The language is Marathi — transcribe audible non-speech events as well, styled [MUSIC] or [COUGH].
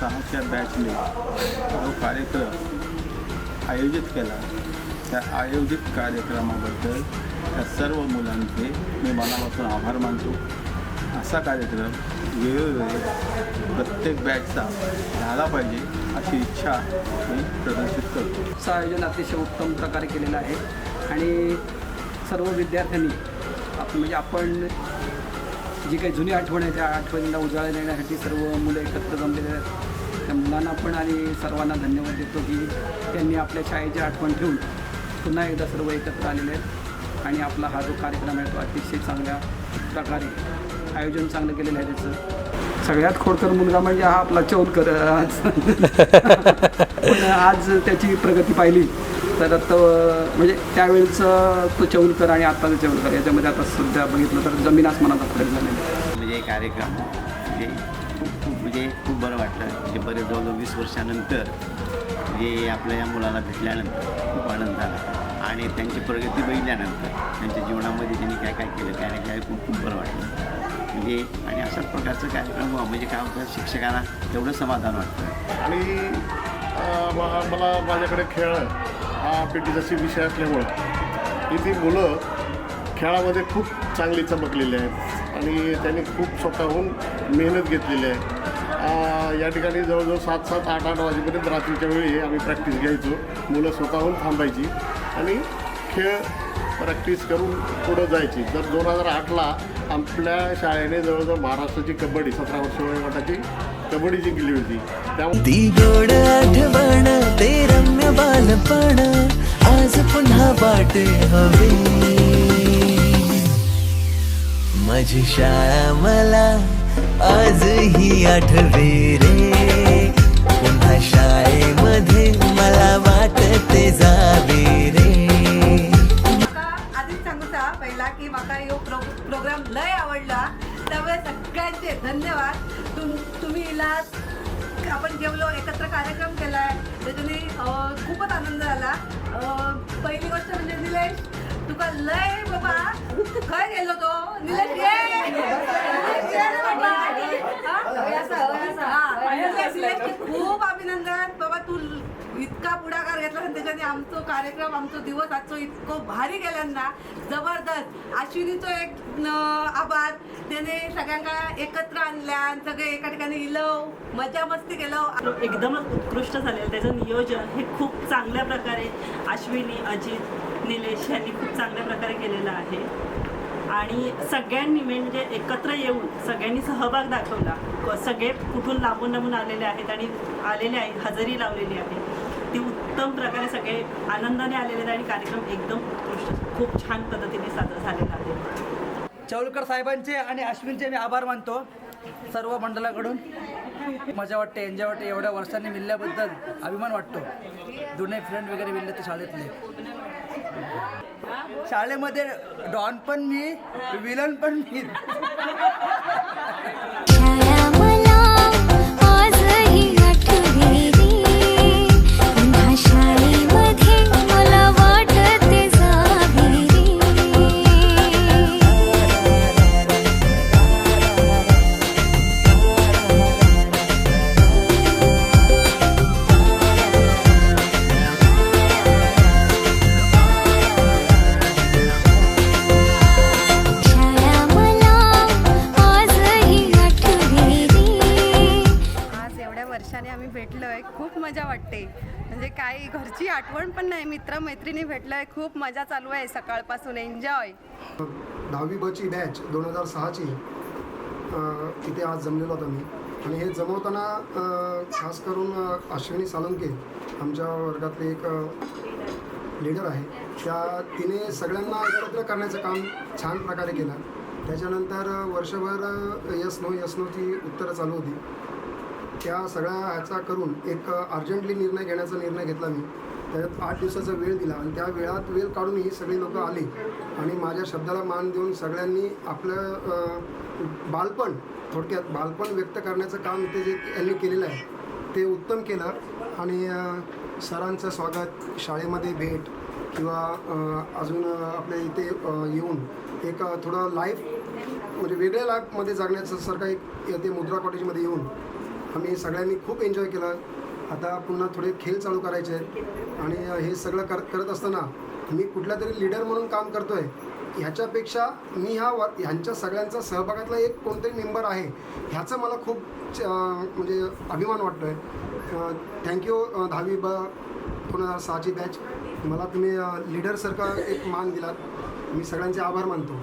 सहाच्या बॅचने जो कार्यक्रम आयोजित केला. त्या आयोजित कार्यक्रमाबद्दल त्या सर्व मुलांचे मी मनापासून आभार मानतो. असा कार्यक्रम वेळोवेळी प्रत्येक बॅचचा झाला पाहिजे अशी इच्छा मी प्रदर्शित करतो. असं आयोजन अतिशय उत्तम प्रकारे केलेलं आहे. आणि सर्व विद्यार्थ्यांनी म्हणजे आपण जी काही जुनी आठवण आहे त्या आठवणीला उजाळा देण्यासाठी सर्व मुलं एकत्र जमलेले आहेत. त्या मुलांना पण आणि सर्वांना धन्यवाद देतो की त्यांनी आपल्या शाळेची आठवण ठेवून पुन्हा एकदा सर्व एकत्र आलेले आहेत. आणि आपला हा जो कार्यक्रम आहे तो अतिशय चांगल्या प्रकारे आयोजन चांगलं केलेलं आहे त्याचं. सगळ्यात खोडकर मुलगा म्हणजे हा आपला चौलकर. आज [LAUGHS] पण आज त्याची प्रगती पाहिली. तर तो म्हणजे त्यावेळेचं तो चौलकर आणि आत्ताचा चौलकर याच्यामध्ये आता सध्या बघितलं तर जमीन आसमानाचा फरक झालेला आहे. म्हणजे कार्यक्रम म्हणजे खूप खूप म्हणजे खूप बरं वाटलं. म्हणजे बरेच जवळजवळ वीस वर्षानंतर जे आपल्या या मुलाला भेटल्यानंतर खूप आनंद झाला. आणि त्यांची प्रगती बघितल्यानंतर त्यांच्या जीवनामध्ये त्यांनी काय काय केलं काय नाही काय खूप खूप बरं वाटलं. म्हणजे आणि अशाच प्रकारचं कार्यक्रम म्हणजे काय होतं शिक्षकांना तेवढं समाधान वाटतं. आणि मला माझ्याकडे खेळ हा पी टीचा विषय असल्यामुळं इथे मुलं खेळामध्ये खूप चांगली चमकलेली आहेत. आणि त्यांनी खूप स्वतःहून मेहनत घेतलेली आहे. या ठिकाणी जवळजवळ सात सात आठ आठ वाजेपर्यंत रात्रीच्या वेळी आम्ही प्रॅक्टिस घ्यायचो. मुलं स्वतःहून थांबायची आणि खेळ प्रॅक्टिस करून पुढं जायची. तर दोन हजार आठला आपल्या शाळेने जवळजवळ महाराष्ट्राची कबड्डी सतरा वर्ष वयोगटाची कबड्डी जिंकली होती. त्यामुळे वाटे हवे. माझी शाळा मला आजही आठवे रे. पुन्हा शाळेमध्ये मला वाटते जावे रे. आधीच सांगूचा पहिला की म्हाका ह्यो प्रोग्राम लय आवडला. त्यामुळे सगळ्यांचे धन्यवाद. तुम तुम्ही इलात आपण जेवलो एकत्र कार्यक्रम केला आहे त्याच्याने अं, खूपच आनंद झाला. पहिली गोष्ट म्हणजे निलेश तुका लय बाबा खंय गेलो तो? निलेश ये! निलेश खूप अभिनंदन. बाबा तू इतका पुढाकार घेतला आणि त्याच्याने आमचा कार्यक्रम आमचो दिवस आजचं इतको भारी गेल्यांना जबरदस्त. अश्विनीचं एक आभार. त्याने सगळ्यांका एकत्र आणल्या सगळे एका ठिकाणी इलव मजा मस्ती केलं. एकदमच उत्कृष्ट झालेलं त्याचं नियोजन हे खूप चांगल्या प्रकारे अश्विनी अजित निलेश यांनी खूप चांगल्या प्रकारे केलेलं आहे. आणि सगळ्यांनी म्हणजे एकत्र येऊन सगळ्यांनी सहभाग दाखवला. सगळे कुठून लांबून लांबून आलेले आहेत आणि आलेले आहेत हजेरी लावलेली आहे. उत्तम प्रकारे सगळे आनंदाने आलेले आहेत आणि कार्यक्रम एकदम उत्कृष्ट खूप छान पद्धतीने साजरा झालेला आहे. चौलकर साहेबांचे आणि अश्विनचे मी आभार मानतो सर्व मंडळाकडून. मजा वाटते एन्जॉय वाटते एवढ्या वर्षांनी मिळल्याबद्दल अभिमान वाटतो. जुने फ्रेंड वगैरे मिळले ते शाळेतले. शाळेमध्ये डॉन पण मी विलन पण मी. वाटते. म्हणजे काही घरची आठवण पण नाही. मित्रमैत्रिणी मैत्रिणी खूप मजा चालू आहे सकाळपासून. एन्जॉय दहावी बची बॅच दोन हजार सहाची. तिथे आज जमलेलो होतो मी. आणि हे जमवताना खास करून अश्विनी सालंके आमच्या वर्गातले एक लीडर आहे. त्या तिने सगळ्यांना एकत्र करण्याचं काम छान प्रकारे केलं. त्याच्यानंतर वर्षभर यस नो यस नोची उत्तरं चालू होती. त्या सगळ्या ह्याचा करून एक अर्जंटली निर्णय घेण्याचा निर्णय घेतला मी. त्याच्यात आठ दिवसाचा वेळ दिला आणि त्या वेळात वेळ काढून ही सगळी लोकं आली. आणि माझ्या शब्दाला मान देऊन सगळ्यांनी आपलं बालपण थोडक्यात बालपण व्यक्त करण्याचं काम इथे जे यांनी केलेलं आहे ते उत्तम केलं. आणि सरांचं स्वागत शाळेमध्ये भेट किंवा अजून आपल्या इथे येऊन एक थोडं लाईफ म्हणजे वेगळ्या लाईफमध्ये जगण्याचं सारखा एक ते मुद्रा कॉटेजमध्ये येऊन आम्ही सगळ्यांनी खूप एन्जॉय केलं. आता पुन्हा थोडे खेळ चालू करायचे आहेत आणि हे सगळं कर करत असताना मी कुठल्या तरी लीडर म्हणून काम करतो आहे ह्याच्यापेक्षा मी ह्या व ह्यांच्या सगळ्यांचा सहभागातला एक कोणतरी मेंबर आहे ह्याचं मला खूप च- म्हणजे अभिमान वाटतो आहे थँक्यू दहावी ब दोन हजार सहाची बॅच मला तुम्ही लीडरसारखा एक मान दिलात. मी सगळ्यांचे आभार मानतो.